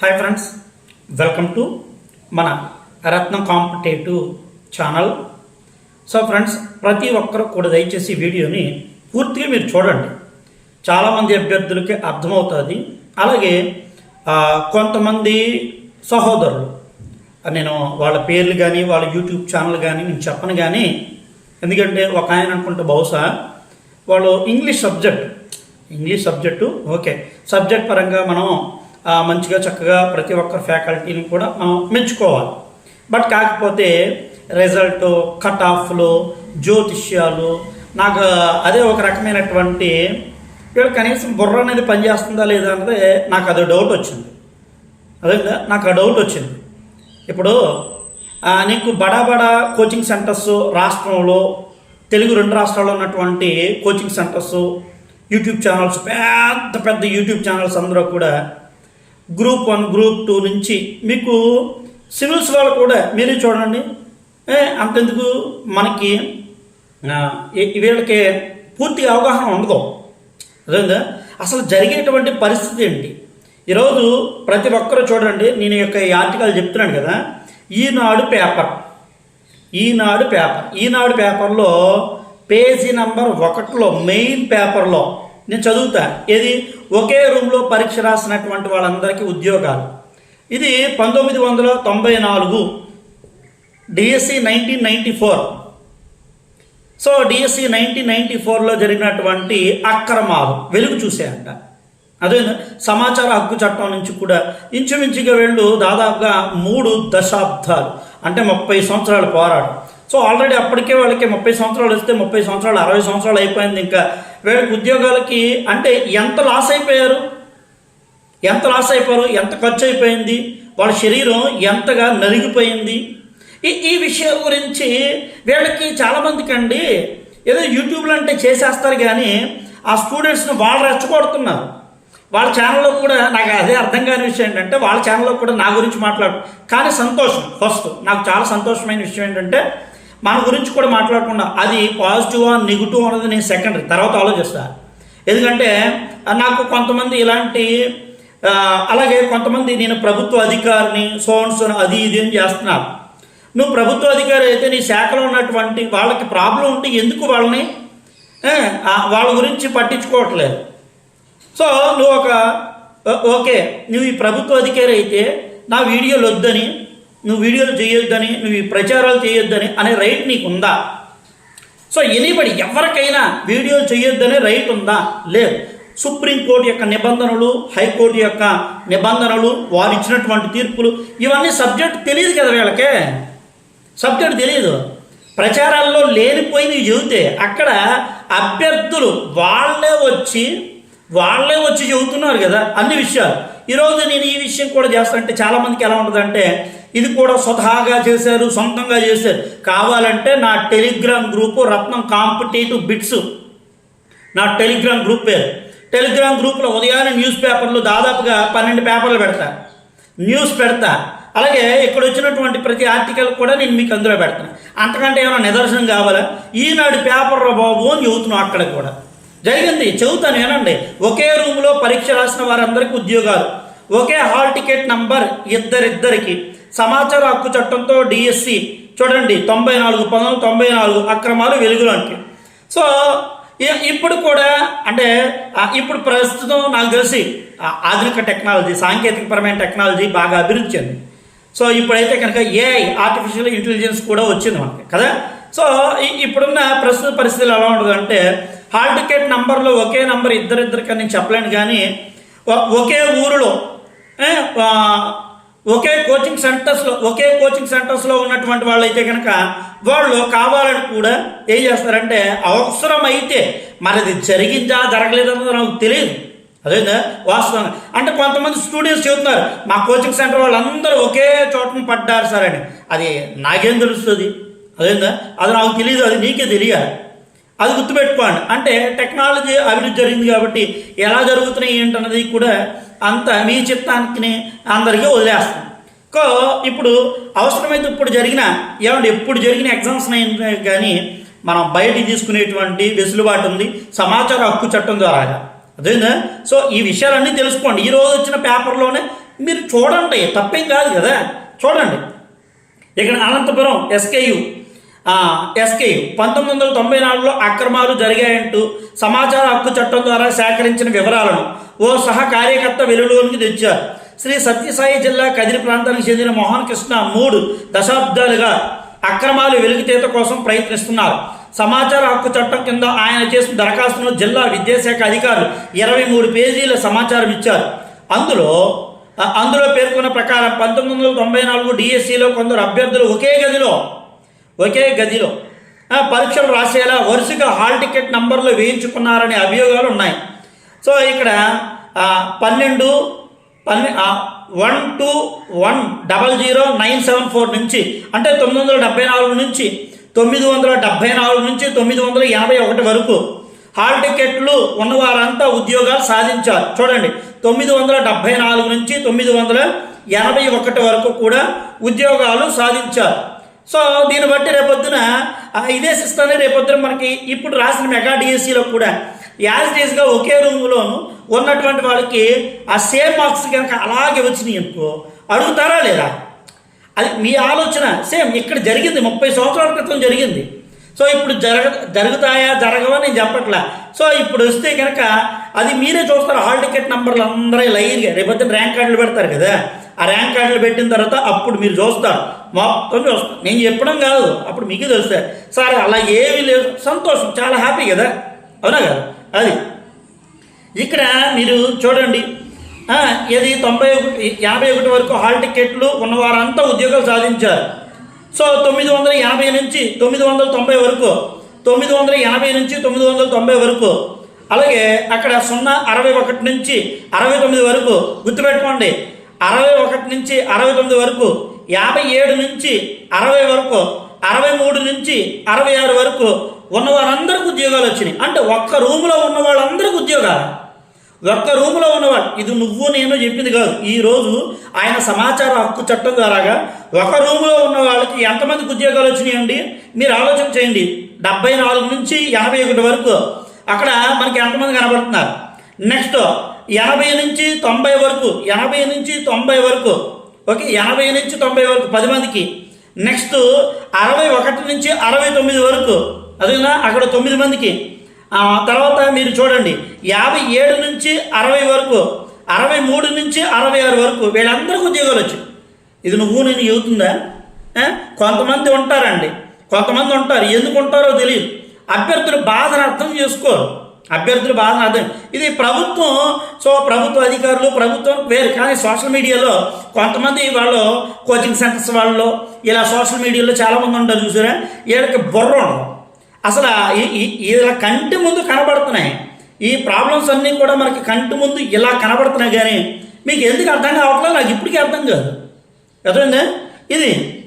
Hi friends welcome to మన Ratnam competitive channel. So friends ప్రతి ఒక్కరు కూడా దయచేసి వీడియోని పూర్తిగా మీరు చూడండి. చాలామంది అభ్యర్థులకి అర్థమవుతుంది. అలాగే కొంతమంది సహోదరులు నేను వాళ్ళ పేర్లు కానీ వాళ్ళ యూట్యూబ్ ఛానల్ కానీ నేను చెప్పను కానీ ఎందుకంటే ఒక ఆయన అనుకుంటే బహుశా వాళ్ళు English subject. English subject okay. Subject పరంగా మనం మంచిగా చక్కగా ప్రతి ఒక్కరి ఫ్యాకల్టీని కూడా మనం మెచ్చుకోవాలి. బట్ కాకపోతే రిజల్ట్ కట్ ఆఫ్లు జ్యోతిష్యాలు నాకు అదే ఒక రకమైనటువంటి వీళ్ళు కనీసం బుర్ర అనేది పనిచేస్తుందా లేదా అన్నది నాకు అదో డౌట్ వచ్చింది. అదే నాకు ఆ డౌట్ వచ్చింది. ఇప్పుడు నీకు బడా బడా కోచింగ్ సెంటర్స్ రాష్ట్రంలో తెలుగు రెండు రాష్ట్రాల్లో ఉన్నటువంటి కోచింగ్ సెంటర్స్ యూట్యూబ్ ఛానల్స్ పెద్ద పెద్ద యూట్యూబ్ ఛానల్స్ అందరూ కూడా గ్రూప్ వన్ గ్రూప్ టూ నుంచి మీకు సివిల్స్ వాళ్ళు కూడా మీరే చూడండి. అంతెందుకు? మనకి వీళ్ళకి పూర్తి అవగాహన ఉండదు. అదేందా? అసలు జరిగేటువంటి పరిస్థితి ఏంటి? ఈరోజు ప్రతి ఒక్కరు చూడండి నేను యొక్క ఈ ఆర్టికల్ చెప్తున్నాను కదా ఈనాడు పేపర్. ఈనాడు పేపర్. ఈనాడు పేపర్లో పేజీ నంబర్ ఒకటిలో మెయిన్ పేపర్లో నేను చదువుతా. ఏది? ఒకే రూమ్లో పరీక్ష రాసినటువంటి వాళ్ళందరికీ ఉద్యోగాలు. ఇది పంతొమ్మిది వందల తొంభై నాలుగు DSC nineteen ninety four so DSC nineteen ninety ఫోర్లో జరిగినటువంటి అక్రమాలు. వెలుగు చూసాయంట అదే సమాచార హక్కు చట్టం నుంచి కూడా ఇంచుమించుగా వెళ్ళు దాదాపుగా మూడు దశాబ్దాలు. అంటే ముప్పై సంవత్సరాలు పోరాటం. సో ఆల్రెడీ అప్పటికే వాళ్ళకి ముప్పై సంవత్సరాలు వస్తే ముప్పై సంవత్సరాలు అరవై సంవత్సరాలు అయిపోయింది ఇంకా. వీళ్ళకి ఉద్యోగాలకి అంటే ఎంత లాస్ అయిపోయారు? ఎంత లాస్ అయిపోయారు? ఎంత ఖర్చు అయిపోయింది? వాళ్ళ శరీరం ఎంతగా నలిగిపోయింది? ఈ ఈ విషయాల గురించి వీళ్ళకి చాలామందికి అండి ఏదో యూట్యూబ్లో అంటే చేసేస్తారు కానీ ఆ స్టూడెంట్స్ని వాళ్ళు రెచ్చగొడుతున్నారు. వాళ్ళ ఛానల్లో కూడా నాకు అదే అర్థం కాని విషయం ఏంటంటే వాళ్ళ ఛానల్లో కూడా నా గురించి మాట్లాడు. కానీ సంతోషం ఫస్ట్ నాకు చాలా సంతోషమైన విషయం ఏంటంటే మన గురించి కూడా మాట్లాడకుండా అది పాజిటివ్ నెగిటివ్ అన్నది నేను సెకండరీ తర్వాత ఆలోచిస్తాను ఎందుకంటే నాకు కొంతమంది ఇలాంటి అలాగే కొంతమంది నేను ప్రభుత్వ అధికారిని సోన్స్ అది ఇది అని చేస్తున్నారు. నువ్వు ప్రభుత్వ అధికారి అయితే నీ శాఖలో ఉన్నటువంటి వాళ్ళకి ప్రాబ్లం ఉంటే ఎందుకు వాళ్ళని వాళ్ళ గురించి పట్టించుకోవట్లేదు? సో నువ్వు ఒక ఓకే నువ్వు ఈ ప్రభుత్వ అధికారి అయితే నా వీడియోలు వద్దని నువ్వు వీడియోలు చేయొద్దని నువ్వు ఈ ప్రచారాలు చేయొద్దని అనే రైట్ నీకు ఉందా సో ఎనీబడి ఎవరికైనా వీడియోలు చేయొద్దనే రైట్ ఉందా? లేదు. సుప్రీంకోర్టు యొక్క నిబంధనలు హైకోర్టు యొక్క నిబంధనలు వారు ఇచ్చినటువంటి తీర్పులు ఇవన్నీ సబ్జెక్ట్ తెలియదు కదా వీళ్ళకే. సబ్జెక్ట్ తెలియదు. ప్రచారాల్లో లేనిపోయినవి చెబితే అక్కడ అభ్యర్థులు వాళ్ళే వచ్చి వాళ్ళే వచ్చి చెబుతున్నారు కదా అన్ని విషయాలు. ఈరోజు నేను ఈ విషయం కూడా చేస్తానంటే చాలామందికి ఎలా ఉంటుందంటే ఇది కూడా స్వతహాగా చేశారు సొంతంగా చేశారు. కావాలంటే నా Telegram group Ratnam competitive bits. నా టెలిగ్రామ్ గ్రూప్ పేరు. టెలిగ్రామ్ గ్రూప్లో ఉదయాన్నే న్యూస్ పేపర్లు దాదాపుగా పన్నెండు పేపర్లు పెడతా. న్యూస్ పెడతా. అలాగే ఇక్కడ వచ్చినటువంటి ప్రతి ఆర్టికల్ కూడా నేను మీకు అందులో పెడతాను అంతకంటే ఏమైనా నిదర్శనం కావాలా? ఈనాడు పేపర్ రా బాబు అని చెబుతున్నాం అక్కడ కూడా. జరిగింది. చెబుతాను ఏనండి ఒకే రూమ్లో పరీక్ష రాసిన వారందరికీ ఉద్యోగాలు. ఒకే హాల్ టికెట్ నంబర్ ఇద్దరిద్దరికి. సమాచార హక్కు చట్టంతో డిఎస్సి చూడండి తొంభై నాలుగు పంతొమ్మిది తొంభై నాలుగు అక్రమాలు వెలుగులోనికి. సో ఇప్పుడు కూడా అంటే ఇప్పుడు ప్రస్తుతం నాకు తెలిసి ఆధునిక టెక్నాలజీ సాంకేతికపరమైన టెక్నాలజీ బాగా అభివృద్ధి చెంది సో ఇప్పుడైతే కనుక ఏఐ ఆర్టిఫిషియల్ ఇంటెలిజెన్స్ కూడా వచ్చింది మనకి కదా? సో ఇప్పుడున్న ప్రస్తుత పరిస్థితులు ఎలా ఉండదు అంటే హాల్ టికెట్ నంబర్లో ఒకే నంబర్ ఇద్దరిద్దరికని నేను చెప్పలేను కానీ ఒకే ఊరిలో ఒకే కోచింగ్ సెంటర్స్లో ఒకే కోచింగ్ సెంటర్స్లో ఉన్నటువంటి వాళ్ళు అయితే కనుక వాళ్ళు కావాలని కూడా ఏం చేస్తారంటే అవసరమైతే మరి అది జరిగిందా జరగలేదన్నది నాకు తెలియదు. అదేందా? వాస్తవంగా. అంటే కొంతమంది స్టూడెంట్స్ చెబుతున్నారు మా కోచింగ్ సెంటర్ వాళ్ళందరూ ఒకే చోటను పడ్డారు సార్ అని. అది నాకేం తెలుస్తుంది? అదేందా? అది నాకు తెలియదు అది నీకే తెలియాలి. అది గుర్తుపెట్టుకోండి. అంటే టెక్నాలజీ అభివృద్ధి జరిగింది కాబట్టి ఎలా జరుగుతున్నాయి ఏంటన్నది కూడా అంత మీ చిత్తానికి అందరికీ వదిలేస్తాం. కో ఇప్పుడు అవసరమైతే ఇప్పుడు జరిగిన ఏమంటే ఎప్పుడు జరిగిన ఎగ్జామ్స్ కానీ మనం బయటికి తీసుకునేటువంటి వెసులుబాటు ఉంది. సమాచార హక్కు చట్టం ద్వారా అదేనా సో ఈ విషయాలన్నీ తెలుసుకోండి. ఈ రోజు వచ్చిన పేపర్లోనే మీరు చూడండి. తప్పేం కాదు కదా. చూడండి. ఇక్కడ అనంతపురం ఎస్కేయు ఎస్కే పంతొమ్మిది వందల తొంభై నాలుగులో అక్రమాలు జరిగాయంటూ సమాచార హక్కు చట్టం ద్వారా సేకరించిన వివరాలను ఓ సహ కార్యకర్త వెలుగులోనికి తెచ్చారు. శ్రీ సత్యసాయి జిల్లా కదిరి ప్రాంతానికి చెందిన మోహన్ కృష్ణ మూడు దశాబ్దాలుగా అక్రమాలు వెలుగుతీత కోసం ప్రయత్నిస్తున్నారు. సమాచార హక్కు చట్టం కింద ఆయన చేసిన దరఖాస్తును జిల్లా విద్యాశాఖ అధికారులు ఇరవై మూడు పేజీల సమాచారం ఇచ్చారు. అందులో అందులో పేర్కొన్న ప్రకారం పంతొమ్మిది వందల తొంభై నాలుగు డిఎస్సిలో కొందరు అభ్యర్థులు ఒకే గదిలో ఒకే గదిలో. ఆ, పరీక్షలు రాసేలా వరుసగా హాల్ టికెట్ నంబర్లు వేయించుకున్నారనే అభియోగాలు ఉన్నాయి. సో ఇక్కడ పన్నెండు పన్నె one two one double zero nine seven four నుంచి అంటే తొమ్మిది వందల డెబ్బై నాలుగు నుంచి తొమ్మిది వందల డెబ్బై నాలుగు నుంచి తొమ్మిది వందల ఎనభై ఒకటి వరకు హాల్ టికెట్లు ఉన్నవారంతా ఉద్యోగాలు సాధించారు. చూడండి తొమ్మిది వందల డెబ్బై నాలుగు నుంచి తొమ్మిది వందల ఎనభై ఒకటి వరకు కూడా ఉద్యోగాలు సాధించారు. సో దీన్ని బట్టి రేపొద్దున ఆ, ఇదే సిస్టమ్ని రేపొద్దున మనకి ఇప్పుడు రాసిన మెగా డిఎస్సిలో కూడా యాజ్ డేస్గా ఒకే రూమ్లోను ఉన్నటువంటి వాళ్ళకి ఆ సేమ్ మార్క్స్ కనుక అలాగే వచ్చినాయి అనుకో అడుగుతారా లేదా? అది మీ ఆలోచన సేమ్ ఇక్కడ జరిగింది ముప్పై సంవత్సరాల క్రితం జరిగింది. సో ఇప్పుడు జరగ జరుగుతాయా జరగవా నేను చెప్పట్లా. సో ఇప్పుడు వస్తే కనుక అది మీరే చూస్తారు హాల్ టికెట్ నంబర్లు అందరూ లైన్గా రేపొద్దున ర్యాంక్ కార్డులు పెడతారు కదా. ఆ ర్యాంక్ కార్డులు పెట్టిన తర్వాత అప్పుడు మీరు చూస్తారు. మొత్తం చూస్తారు నేను చెప్పడం కాదు. అప్పుడు మీకు తెలుస్తుంది సరే అలా ఏమీ లేదు. సంతోషం. చాలా హ్యాపీ కదా? అవునా కదా? అది. ఇక్కడ మీరు చూడండి. ఇది తొంభై ఒకటి యాభై ఒకటి వరకు హాల్ టికెట్లు ఉన్నవారంతా ఉద్యోగాలు సాధించారు. సో తొమ్మిది వందల ఎనభై నుంచి తొమ్మిది వందల తొంభై వరకు తొమ్మిది వందల ఎనభై నుంచి తొమ్మిది వందల తొంభై వరకు అలాగే అక్కడ సున్నా అరవై ఒకటి నుంచి అరవై తొమ్మిది వరకు గుర్తుపెట్టుకోండి. అరవై ఒకటి నుంచి అరవై తొమ్మిది వరకు యాభై ఏడు నుంచి అరవై వరకు అరవై మూడు నుంచి అరవై ఆరు వరకు ఉన్న వారందరికి ఉద్యోగాలు వచ్చినాయి. అంటే ఒక్క రూములో ఉన్న వాళ్ళందరికీ ఉద్యోగాలు. ఒక్క రూములో ఉన్నవాడు ఇది నువ్వు నేను చెప్పింది కాదు. ఈ రోజు ఆయన సమాచార హక్కు చట్టం ద్వారాగా ఒక రూములో ఉన్న వాళ్ళకి ఎంతమందికి ఉద్యోగాలు వచ్చినాయండి? మీరు ఆలోచన చేయండి. డెబ్బై నాలుగు నుంచి ఎనభై ఒకటి వరకు అక్కడ మనకి ఎంతమంది కనబడుతున్నారు? నెక్స్ట్ ఎనభై నుంచి తొంభై వరకు ఎనభై నుంచి తొంభై వరకు. ఓకే ఎనభై నుంచి తొంభై వరకు పది మందికి. నెక్స్ట్ అరవై ఒకటి నుంచి అరవై తొమ్మిది వరకు. అదేనా? అక్కడ తొమ్మిది మందికి. తర్వాత మీరు చూడండి. యాభై ఏడు నుంచి అరవై వరకు అరవై మూడు నుంచి అరవై ఆరు వరకు వీళ్ళందరికీ ఉద్యోగాలు వచ్చాయి. ఇది నువ్వు నేను చెబుతుందా? కొంతమంది ఉంటారండి. కొంతమంది ఉంటారు. ఎందుకు ఉంటారో తెలియదు. అభ్యర్థులు బాధను అర్థం చేసుకోరు. అభ్యర్థుల బాధను అర్థం. ఇది ప్రభుత్వం సో ప్రభుత్వ అధికారులు ప్రభుత్వం వేరు. కానీ సోషల్ మీడియాలో కొంతమంది వాళ్ళు కోచింగ్ సెంటర్స్ వాళ్ళు ఇలా సోషల్ మీడియాలో చాలామంది ఉంటారు చూసారా? వీళ్ళకి బుర్ర అసలు ఈ- ఇలా కంటి ముందు కనబడుతున్నాయి. ఈ ప్రాబ్లమ్స్ అన్నీ కూడా మనకి కంటి ముందు ఇలా కనబడుతున్నాయి కానీ మీకు ఎందుకు అర్థం కావట్లేదు నాకు ఇప్పటికీ అర్థం కాదు. అర్థమైందా? ఇది.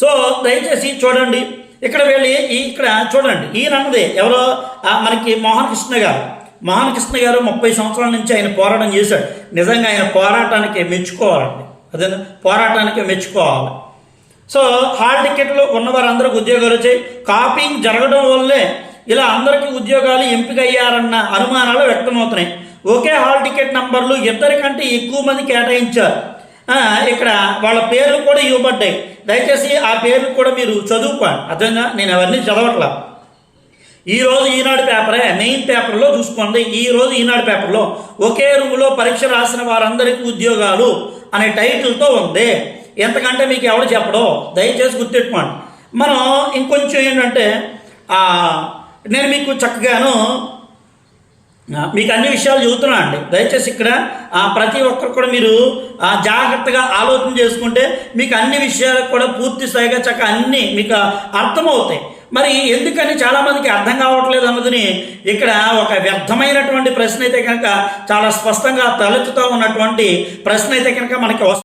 సో దయచేసి చూడండి. ఇక్కడ వెళ్ళి ఈ- ఇక్కడ చూడండి ఈయన అన్నది ఎవరో మనకి మోహన్ కృష్ణ గారు. మోహన్ కృష్ణ గారు ముప్పై సంవత్సరాల నుంచి ఆయన పోరాటం చేశాడు. నిజంగా ఆయన పోరాటానికి మెచ్చుకోవాలండి. అదే పోరాటానికి మెచ్చుకోవాలి. సో హాల్ టికెట్లు ఉన్నవారందరికి ఉద్యోగాలు వచ్చాయి. కాపింగ్ జరగడం వల్లే ఇలా అందరికీ ఉద్యోగాలు ఎంపిక అయ్యారన్న అనుమానాలు వ్యక్తమవుతున్నాయి. ఒకే హాల్ టికెట్ నంబర్లు ఇద్దరికంటే ఎక్కువ మంది కేటాయించారు. ఇక్కడ వాళ్ళ పేర్లు కూడా ఇవ్వబడ్డాయి. దయచేసి ఆ పేర్లు కూడా మీరు చదువుకోండి. అర్థంగా? నేను అవన్నీ చదవట్లా. ఈరోజు ఈనాడు పేపరే మెయిన్ పేపర్లో చూసుకోండి. ఈ రోజు ఈనాడు పేపర్లో ఒకే రూములో పరీక్ష రాసిన వారందరికీ ఉద్యోగాలు అనే టైటిల్తో ఉంది. ఎంతకంటే మీకు ఎవడు చెప్పడో దయచేసి గుర్తెట్టుకోండి. మనం ఇంకొంచెం ఏంటంటే నేను మీకు చక్కగాను మీకు అన్ని విషయాలు చెబుతున్నా అండి. దయచేసి ఇక్కడ ఆ, ప్రతి ఒక్కరు కూడా మీరు ఆ, జాగ్రత్తగా ఆలోచన చేసుకుంటే మీకు అన్ని విషయాలు కూడా పూర్తి స్థాయిగా చక్క అన్ని మీకు అర్థమవుతాయి. మరి ఎందుకని చాలామందికి అర్థం కావట్లేదు అన్నదని ఇక్కడ ఒక వ్యర్థమైనటువంటి ప్రశ్న అయితే కనుక చాలా స్పష్టంగా తలెత్తుతూ ఉన్నటువంటి ప్రశ్న అయితే కనుక మనకి వస్తుంది